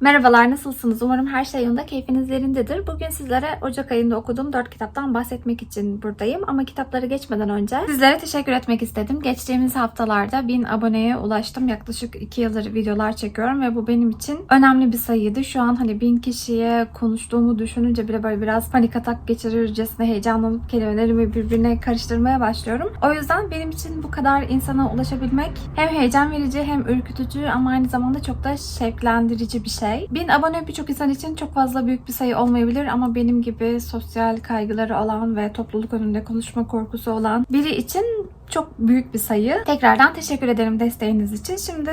Merhabalar, nasılsınız? Umarım her şey yolunda, keyfiniz yerindedir. Bugün sizlere Ocak ayında okuduğum 4 kitaptan bahsetmek için buradayım. Ama kitapları geçmeden önce sizlere teşekkür etmek istedim. Geçtiğimiz haftalarda 1000 aboneye ulaştım. Yaklaşık 2 yıldır videolar çekiyorum ve bu benim için önemli bir sayıydı. Şu an hani 1000 kişiye konuştuğumu düşününce bile böyle biraz panik atak geçirircesine heyecanlanıp kelimelerimi birbirine karıştırmaya başlıyorum. O yüzden benim için bu kadar insana ulaşabilmek hem heyecan verici hem ürkütücü ama aynı zamanda çok da şevklendirici bir şey. 1000 abone birçok insan için çok fazla büyük bir sayı olmayabilir ama benim gibi sosyal kaygıları olan ve topluluk önünde konuşma korkusu olan biri için çok büyük bir sayı. Tekrardan teşekkür ederim desteğiniz için. Şimdi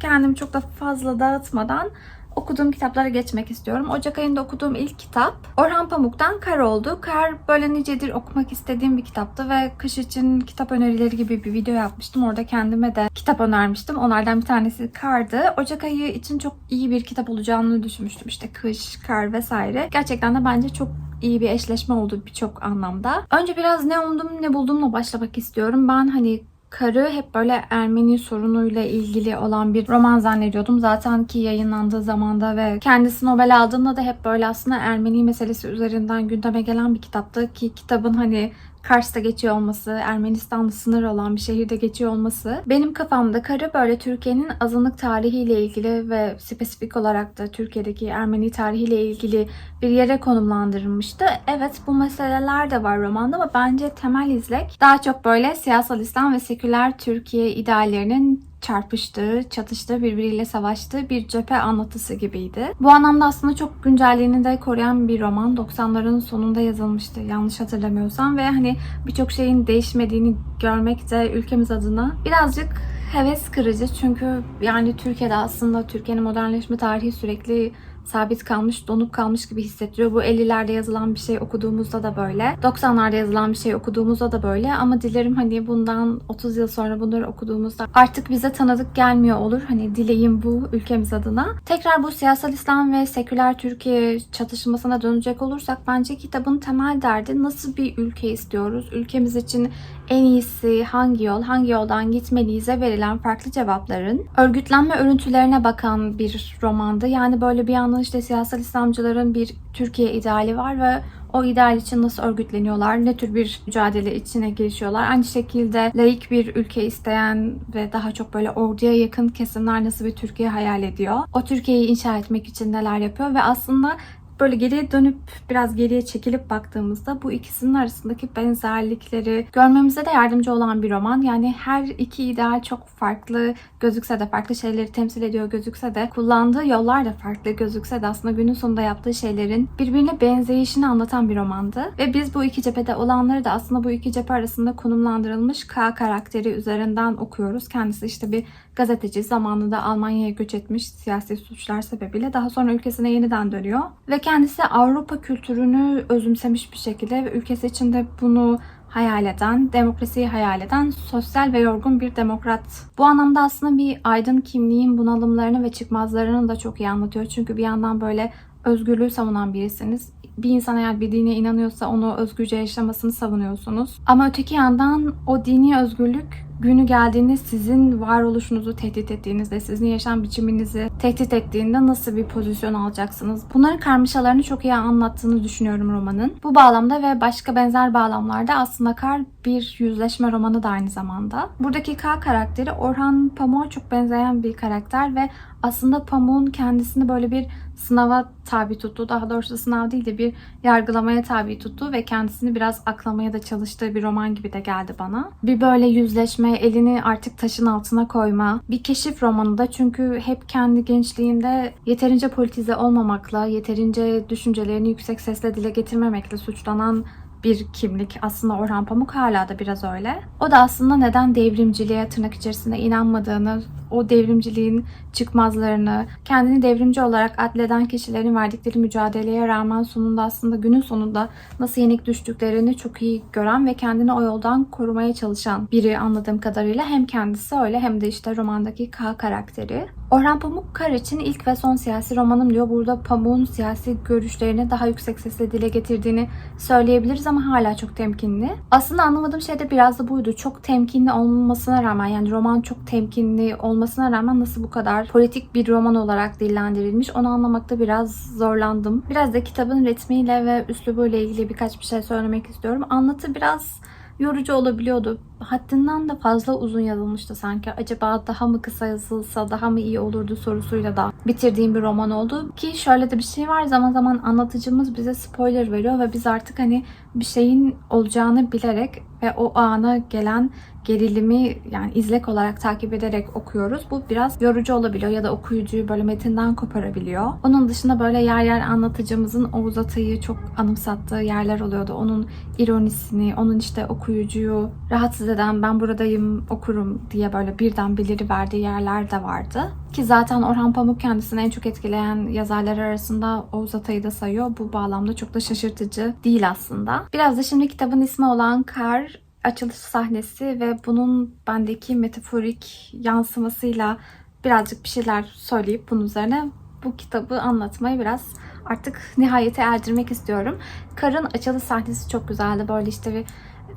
kendimi çok da fazla dağıtmadan okuduğum kitaplara geçmek istiyorum. Ocak ayında okuduğum ilk kitap Orhan Pamuk'tan Kar oldu. Kar böyle nicedir okumak istediğim bir kitaptı ve kış için kitap önerileri gibi bir video yapmıştım. Orada kendime de kitap önermiştim. Onlardan bir tanesi Kar'dı. Ocak ayı için çok iyi bir kitap olacağını düşünmüştüm. İşte kış, kar vesaire. Gerçekten de bence çok iyi bir eşleşme oldu birçok anlamda. Önce biraz ne umdum ne buldumla başlamak istiyorum. Ben hani Karı hep böyle Ermeni sorunuyla ilgili olan bir roman zannediyordum. Zaten ki yayınlandığı zamanda ve kendisi Nobel aldığında da hep böyle aslında Ermeni meselesi üzerinden gündeme gelen bir kitaptı. Ki kitabın hani Kars'ta geçiyor olması, Ermenistan'la sınır olan bir şehirde geçiyor olması. Benim kafamda Karı böyle Türkiye'nin azınlık tarihiyle ilgili ve spesifik olarak da Türkiye'deki Ermeni tarihiyle ilgili bir yere konumlandırılmıştı. Evet bu meseleler de var romanda ama bence temel izlek daha çok böyle siyasal İslam ve seküler Türkiye ideallerinin çarpıştığı, çatıştığı, birbiriyle savaştığı bir cephe anlatısı gibiydi. Bu anlamda aslında çok güncelliğini de koruyan bir roman. 90'ların sonunda yazılmıştı yanlış hatırlamıyorsam ve hani birçok şeyin değişmediğini görmek de ülkemiz adına birazcık heves kırıcı. Çünkü yani Türkiye'de aslında Türkiye'nin modernleşme tarihi sürekli sabit kalmış, donup kalmış gibi hissettiriyor. Bu 50'lerde yazılan bir şey okuduğumuzda da böyle. 90'larda yazılan bir şey okuduğumuzda da böyle. Ama dilerim hani bundan 30 yıl sonra bunları okuduğumuzda artık bize tanıdık gelmiyor olur. Hani dileğim bu ülkemiz adına. Tekrar bu siyasal İslam ve seküler Türkiye çatışmasına dönecek olursak bence kitabın temel derdi nasıl bir ülke istiyoruz? Ülkemiz için en iyisi hangi yol, hangi yoldan gitmeliyiz'e verilen farklı cevapların örgütlenme örüntülerine bakan bir romandı. Yani böyle bir yandan işte siyasal İslamcıların bir Türkiye ideali var ve o ideal için nasıl örgütleniyorlar, ne tür bir mücadele içine girişiyorlar. Aynı şekilde laik bir ülke isteyen ve daha çok böyle orduya yakın kesimler nasıl bir Türkiye hayal ediyor. O Türkiye'yi inşa etmek için neler yapıyor ve aslında böyle geriye dönüp biraz geriye çekilip baktığımızda bu ikisinin arasındaki benzerlikleri görmemize de yardımcı olan bir roman. Yani her iki ideal çok farklı gözükse de farklı şeyleri temsil ediyor gözükse de kullandığı yollar da farklı gözükse de aslında günün sonunda yaptığı şeylerin birbirine benzeyişini anlatan bir romandı. Ve biz bu iki cephede olanları da aslında bu iki cephe arasında konumlandırılmış K karakteri üzerinden okuyoruz. Kendisi işte bir gazeteci zamanında Almanya'ya göç etmiş siyasi suçlar sebebiyle daha sonra ülkesine yeniden dönüyor ve kendisi Avrupa kültürünü özümsemiş bir şekilde ve ülkesi içinde bunu hayal eden, demokrasiyi hayal eden sosyal ve yorgun bir demokrat. Bu anlamda aslında bir aydın kimliğin bunalımlarını ve çıkmazlarını da çok iyi anlatıyor. Çünkü bir yandan böyle özgürlüğü savunan birisiniz. Bir insan eğer bir dine inanıyorsa onu özgürce yaşamasını savunuyorsunuz. Ama öteki yandan o dini özgürlük günü geldiğinde sizin varoluşunuzu tehdit ettiğinizde, sizin yaşam biçiminizi tehdit ettiğinde nasıl bir pozisyon alacaksınız? Bunların karmaşalarını çok iyi anlattığını düşünüyorum romanın. Bu bağlamda ve başka benzer bağlamlarda aslında Kar bir yüzleşme romanı da aynı zamanda. Buradaki K karakteri Orhan Pamuk'a çok benzeyen bir karakter ve aslında Pamuk'un kendisini böyle bir sınava tabi tuttu. Daha doğrusu sınav değil de bir yargılamaya tabi tuttu ve kendisini biraz aklamaya da çalıştığı bir roman gibi de geldi bana. Bir böyle yüzleşme, elini artık taşın altına koyma. Bir keşif romanı da çünkü hep kendi gençliğinde yeterince politize olmamakla, yeterince düşüncelerini yüksek sesle dile getirmemekle suçlanan bir kimlik. Aslında Orhan Pamuk hala da biraz öyle. O da aslında neden devrimciliğe tırnak içerisinde inanmadığını, o devrimciliğin çıkmazlarını, kendini devrimci olarak adleden kişilerin verdikleri mücadeleye rağmen sonunda aslında günün sonunda nasıl yenik düştüklerini çok iyi gören ve kendini o yoldan korumaya çalışan biri anladığım kadarıyla hem kendisi öyle hem de işte romandaki K karakteri. Orhan Pamuk Kar için ilk ve son siyasi romanım diyor. Burada Pamuk'un siyasi görüşlerini daha yüksek sesle dile getirdiğini söyleyebiliriz ama hala çok temkinli. Aslında anlamadığım şey de biraz da buydu. Çok temkinli olmasına rağmen yani roman çok temkinli olmasına olmasına rağmen nasıl bu kadar politik bir roman olarak dillendirilmiş onu anlamakta biraz zorlandım. Biraz da kitabın ritmiyle ve üslubuyla ilgili birkaç bir şey söylemek istiyorum. Anlatı biraz yorucu olabiliyordu. Haddinden de fazla uzun yazılmıştı sanki. Acaba daha mı kısa yazılsa daha mı iyi olurdu sorusuyla da bitirdiğim bir roman oldu. Ki şöyle de bir şey var zaman zaman anlatıcımız bize spoiler veriyor ve biz artık hani bir şeyin olacağını bilerek ve o ana gelen gerilimi yani izlek olarak takip ederek okuyoruz. Bu biraz yorucu olabiliyor ya da okuyucuyu böyle metinden koparabiliyor. Onun dışında böyle yer yer anlatıcımızın Oğuz Atay'ı çok anımsattığı yerler oluyordu. Onun ironisini, onun işte okuyucuyu rahatsız eden ben buradayım okurum diye böyle birden beliri verdiği yerler de vardı. Ki zaten Orhan Pamuk kendisini en çok etkileyen yazarlar arasında Oğuz Atay'ı da sayıyor. Bu bağlamda çok da şaşırtıcı değil aslında. Biraz da şimdi kitabın ismi olan Kar açılış sahnesi ve bunun bendeki metaforik yansımasıyla birazcık bir şeyler söyleyip bunun üzerine bu kitabı anlatmayı biraz artık nihayete erdirmek istiyorum. Kar'ın açılış sahnesi çok güzeldi. Böyle işte bir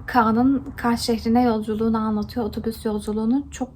Kaan'ın Kar şehrine yolculuğunu anlatıyor. Otobüs yolculuğunu çok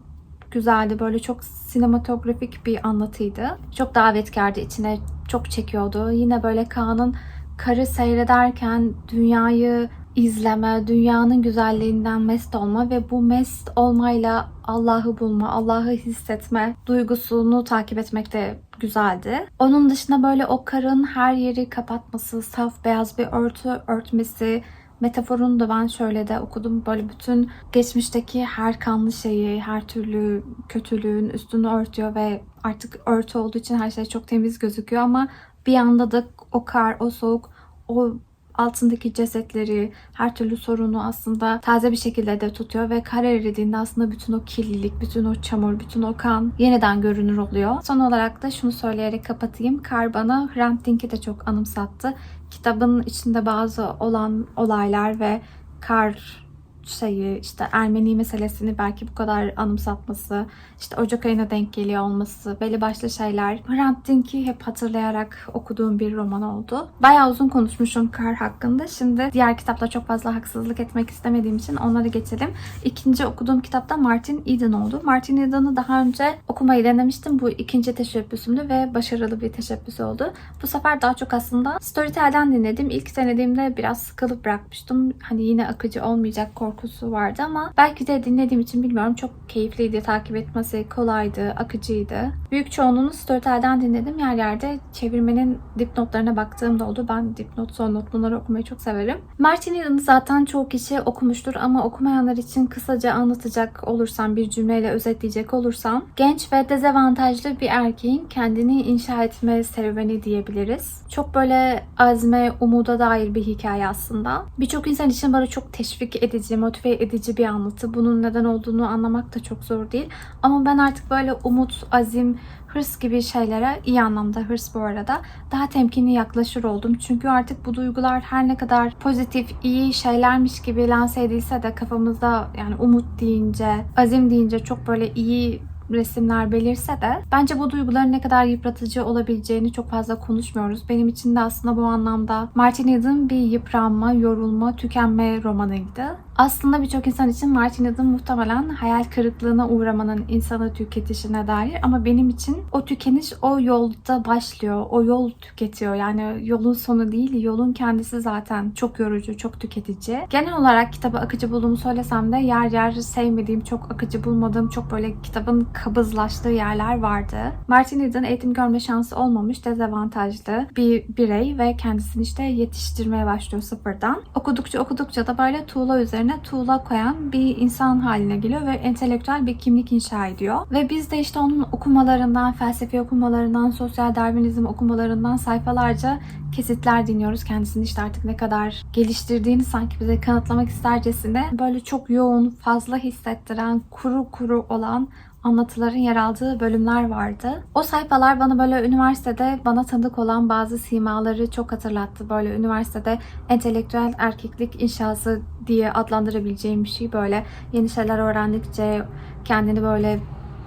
güzeldi. Böyle çok sinematografik bir anlatıydı. Çok davetkardı. içine çok çekiyordu. Yine böyle Kaan'ın karı seyrederken dünyayı izleme, dünyanın güzelliğinden mest olma ve bu mest olmayla Allah'ı bulma, Allah'ı hissetme duygusunu takip etmek de güzeldi. Onun dışında böyle o karın her yeri kapatması, saf beyaz bir örtü örtmesi, metaforunu da ben şöyle de okudum. Böyle bütün geçmişteki her kanlı şeyi, her türlü kötülüğün üstünü örtüyor ve artık örtü olduğu için her şey çok temiz gözüküyor ama bir yanda da o kar, o soğuk, o altındaki cesetleri, her türlü sorunu aslında taze bir şekilde de tutuyor ve kar eridiğinde aslında bütün o kirlilik, bütün o çamur, bütün o kan yeniden görünür oluyor. Son olarak da şunu söyleyerek kapatayım. Kar bana Hrant Dink'i de çok anımsattı. Kitabın içinde bazı olan olaylar ve kar şeyi işte Ermeni meselesini belki bu kadar anımsatması, işte Ocak ayına denk geliyor olması, belli başlı şeyler. Hrant Dink'i hep hatırlayarak okuduğum bir roman oldu. Bayağı uzun konuşmuşum Kar hakkında. Şimdi diğer kitapla çok fazla haksızlık etmek istemediğim için onları geçelim. İkinci okuduğum kitap da Martin Eden oldu. Martin Eden'ı daha önce okumayı denemiştim. Bu ikinci teşebbüsümdü ve başarılı bir teşebbüs oldu. Bu sefer daha çok aslında Storytel'den dinledim. İlk denediğimde biraz sıkılıp bırakmıştım. Hani yine akıcı olmayacak korkusu vardı ama belki de dinlediğim için bilmiyorum çok keyifliydi. Takip etmesi kolaydı, akıcıydı. Büyük çoğunluğunu Storytel'den dinledim. Yer yerde çevirmenin dipnotlarına baktığım da oldu. Ben dipnot, son not bunları okumayı çok severim. Martin Eden'ı zaten çoğu kişi okumuştur ama okumayanlar için kısaca anlatacak olursam, bir cümleyle özetleyecek olursam genç ve dezavantajlı bir erkeğin kendini inşa etme serüveni diyebiliriz. Çok böyle azme, umuda dair bir hikaye aslında. Birçok insan için böyle çok teşvik edici, motive edici bir anlatı. Bunun neden olduğunu anlamak da çok zor değil. Ama ben artık böyle umut, azim, hırs gibi şeylere iyi anlamda hırs bu arada daha temkinli yaklaşır oldum. Çünkü artık bu duygular her ne kadar pozitif, iyi şeylermiş gibi lanse edilse de kafamızda yani umut deyince, azim deyince çok böyle iyi resimler belirse de bence bu duyguların ne kadar yıpratıcı olabileceğini çok fazla konuşmuyoruz. Benim için de aslında bu anlamda Martin Eden bir yıpranma, yorulma, tükenme romanıydı. Aslında birçok insan için Martin Eden muhtemelen hayal kırıklığına uğramanın insanı tüketişine dair ama benim için o tükeniş o yolda başlıyor. O yol tüketiyor. Yani yolun sonu değil, yolun kendisi zaten çok yorucu, çok tüketici. Genel olarak kitabı akıcı bulduğumu söylesem de yer yer sevmediğim, çok akıcı bulmadığım, çok böyle kitabın kabızlaştığı yerler vardı. Martin Eden eğitim görme şansı olmamış, dezavantajlı bir birey ve kendisini işte yetiştirmeye başlıyor sıfırdan. Okudukça okudukça da böyle tuğla üzerine tuğla koyan bir insan haline geliyor ve entelektüel bir kimlik inşa ediyor. Ve biz de işte onun okumalarından, felsefi okumalarından, sosyal darwinizm okumalarından sayfalarca kesitler dinliyoruz. Kendisini işte artık ne kadar geliştirdiğini sanki bize kanıtlamak istercesine böyle çok yoğun, fazla hissettiren, kuru kuru olan anlatıların yer aldığı bölümler vardı. O sayfalar bana böyle üniversitede bana tanıdık olan bazı simaları çok hatırlattı. Böyle üniversitede entelektüel erkeklik inşası diye adlandırabileceğim bir şey. Böyle yeni şeyler öğrendikçe kendini böyle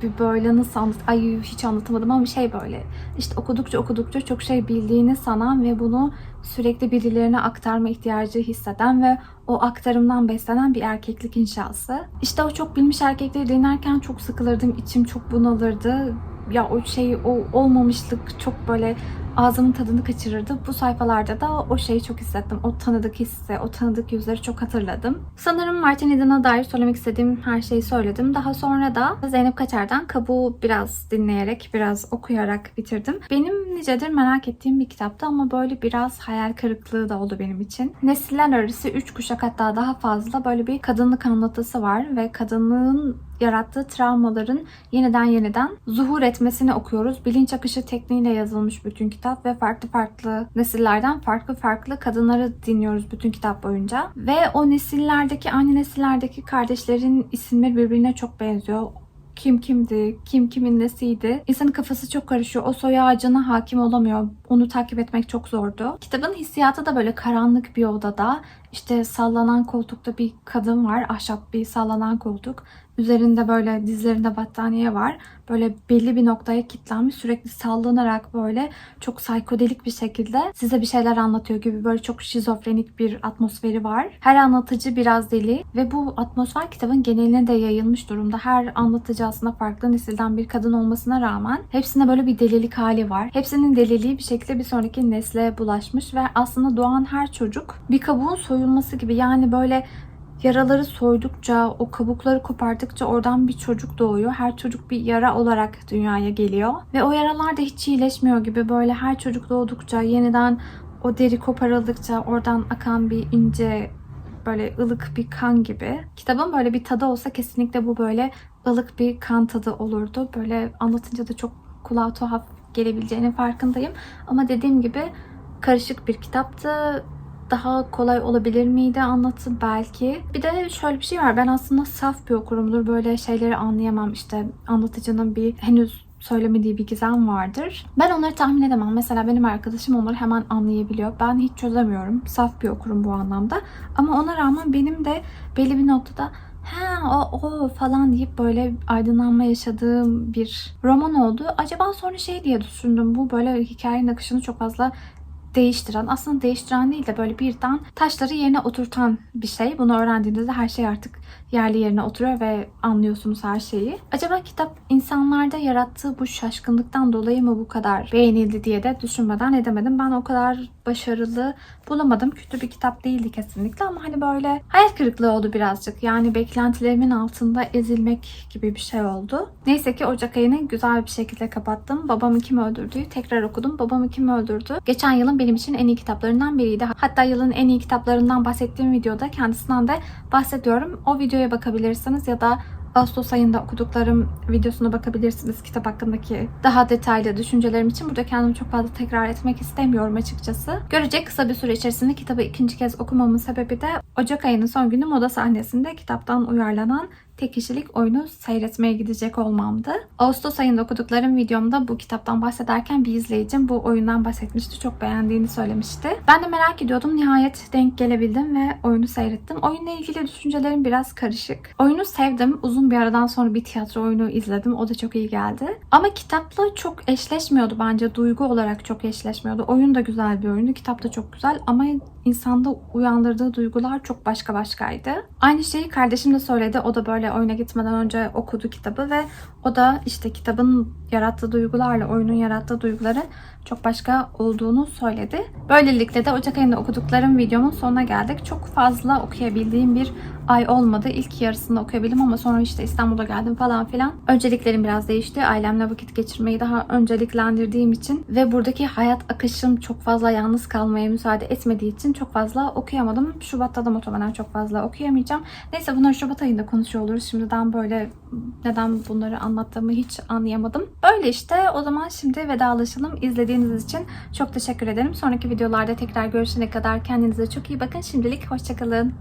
bir böyle nasıl anlat ay hiç anlatamadım ama şey böyle işte okudukça okudukça çok şey bildiğini sanan ve bunu sürekli birilerine aktarma ihtiyacı hisseden ve o aktarımdan beslenen bir erkeklik inşası. İşte o çok bilmiş erkekleri dinlerken çok sıkılırdım, içim çok bunalırdı. Ya o şey, o olmamışlık çok böyle ağzımın tadını kaçırırdı. Bu sayfalarda da o şeyi çok hissettim. O tanıdık hissi, o tanıdık yüzleri çok hatırladım. Sanırım Martin Eden'a dair söylemek istediğim her şeyi söyledim. Daha sonra da Zeynep Kaçar'dan Kabuğu biraz dinleyerek, biraz okuyarak bitirdim. Benim nicedir merak ettiğim bir kitaptı ama böyle biraz hayal kırıklığı da oldu benim için. Nesiller arası 3 kuşak hatta daha fazla böyle bir kadınlık anlatısı var ve kadınlığın yarattığı travmaların yeniden yeniden zuhur etmesini okuyoruz. Bilinç akışı tekniğiyle yazılmış bütün kitap ve farklı farklı nesillerden farklı farklı kadınları dinliyoruz bütün kitap boyunca. Ve o nesillerdeki, aynı nesillerdeki kardeşlerin isimleri birbirine çok benziyor kim kimdi, kim kimin nesiydi. İnsanın kafası çok karışıyor. O soy ağacına hakim olamıyor. Onu takip etmek çok zordu. Kitabın hissiyatı da böyle karanlık bir odada. İşte sallanan koltukta bir kadın var. Ahşap bir sallanan koltuk. Üzerinde böyle dizlerinde battaniye var. Böyle belli bir noktaya kilitlenmiş sürekli sallanarak böyle çok psikodelik bir şekilde size bir şeyler anlatıyor gibi böyle çok şizofrenik bir atmosferi var. Her anlatıcı biraz deli ve bu atmosfer kitabın geneline de yayılmış durumda. Her anlatıcı aslında farklı nesilden bir kadın olmasına rağmen hepsinde böyle bir delilik hali var. Hepsinin deliliği bir şekilde bir sonraki nesle bulaşmış ve aslında doğan her çocuk bir kabuğun soyulması gibi yani böyle Yaraları soydukça, o kabukları kopardıkça oradan bir çocuk doğuyor. Her çocuk bir yara olarak dünyaya geliyor. Ve o yaralar da hiç iyileşmiyor gibi böyle her çocuk doğdukça yeniden o deri koparıldıkça oradan akan bir ince böyle ılık bir kan gibi. Kitabın böyle bir tadı olsa kesinlikle bu böyle ılık bir kan tadı olurdu. Böyle anlatınca da çok kulağa tuhaf gelebileceğinin farkındayım. Ama dediğim gibi karışık bir kitaptı daha kolay olabilir miydi anlatı belki. Bir de şöyle bir şey var. Ben aslında saf bir okurumdur. Böyle şeyleri anlayamam. İşte anlatıcının bir henüz söylemediği bir gizem vardır. Ben onları tahmin edemem. Mesela benim arkadaşım onları hemen anlayabiliyor. Ben hiç çözemiyorum. Saf bir okurum bu anlamda. Ama ona rağmen benim de belli bir noktada ha o, o falan deyip böyle aydınlanma yaşadığım bir roman oldu. Acaba sonra şey diye düşündüm. Bu böyle hikayenin akışını çok fazla değiştiren, aslında değiştiren değil de böyle birden taşları yerine oturtan bir şey. Bunu öğrendiğinizde her şey artık yerli yerine oturuyor ve anlıyorsunuz her şeyi. Acaba kitap insanlarda yarattığı bu şaşkınlıktan dolayı mı bu kadar beğenildi diye de düşünmeden edemedim. Ben o kadar başarılı bulamadım. Kötü bir kitap değildi kesinlikle ama hani böyle hayal kırıklığı oldu birazcık. Yani beklentilerimin altında ezilmek gibi bir şey oldu. Neyse ki Ocak ayını güzel bir şekilde kapattım. Babamı kim öldürdüğü tekrar okudum. Babamı kim öldürdü? Geçen yılın benim için en iyi kitaplarından biriydi. Hatta yılın en iyi kitaplarından bahsettiğim videoda kendisinden de bahsediyorum. O videoya bakabilirsiniz ya da Ağustos ayında okuduklarım videosuna bakabilirsiniz kitap hakkındaki daha detaylı düşüncelerim için. Burada kendimi çok fazla tekrar etmek istemiyorum açıkçası. Görecek kısa bir süre içerisinde kitabı ikinci kez okumamın sebebi de Ocak ayının son günü moda sahnesinde kitaptan uyarlanan tek kişilik oyunu seyretmeye gidecek olmamdı. Ağustos ayında okuduklarım videomda bu kitaptan bahsederken bir izleyicim bu oyundan bahsetmişti. Çok beğendiğini söylemişti. Ben de merak ediyordum. Nihayet denk gelebildim ve oyunu seyrettim. Oyunla ilgili düşüncelerim biraz karışık. Oyunu sevdim. Uzun bir aradan sonra bir tiyatro oyunu izledim. O da çok iyi geldi. Ama kitapla çok eşleşmiyordu bence. Duygu olarak çok eşleşmiyordu. Oyun da güzel bir oyundu. Kitap da çok güzel ama insanda uyandırdığı duygular çok başka başkaydı. Aynı şeyi kardeşim de söyledi. O da böyle oyuna gitmeden önce okudu kitabı ve o da işte kitabın yarattığı duygularla oyunun yarattığı duyguların çok başka olduğunu söyledi. Böylelikle de Ocak ayında okuduklarım videomun sonuna geldik. Çok fazla okuyabildiğim bir ay olmadı. İlk yarısında okuyabildim ama sonra işte İstanbul'a geldim falan filan. Önceliklerim biraz değişti. Ailemle vakit geçirmeyi daha önceliklendirdiğim için ve buradaki hayat akışım çok fazla yalnız kalmaya müsaade etmediği için çok fazla okuyamadım. Şubat'ta da muhtemelen çok fazla okuyamayacağım. Neyse bunları Şubat ayında konuşuyor oluruz. Şimdiden böyle neden bunları anlattığımı hiç anlayamadım. Öyle işte. O zaman şimdi vedalaşalım. İzlediğiniz için çok teşekkür ederim. Sonraki videolarda tekrar görüşene kadar kendinize çok iyi bakın. Şimdilik hoşçakalın.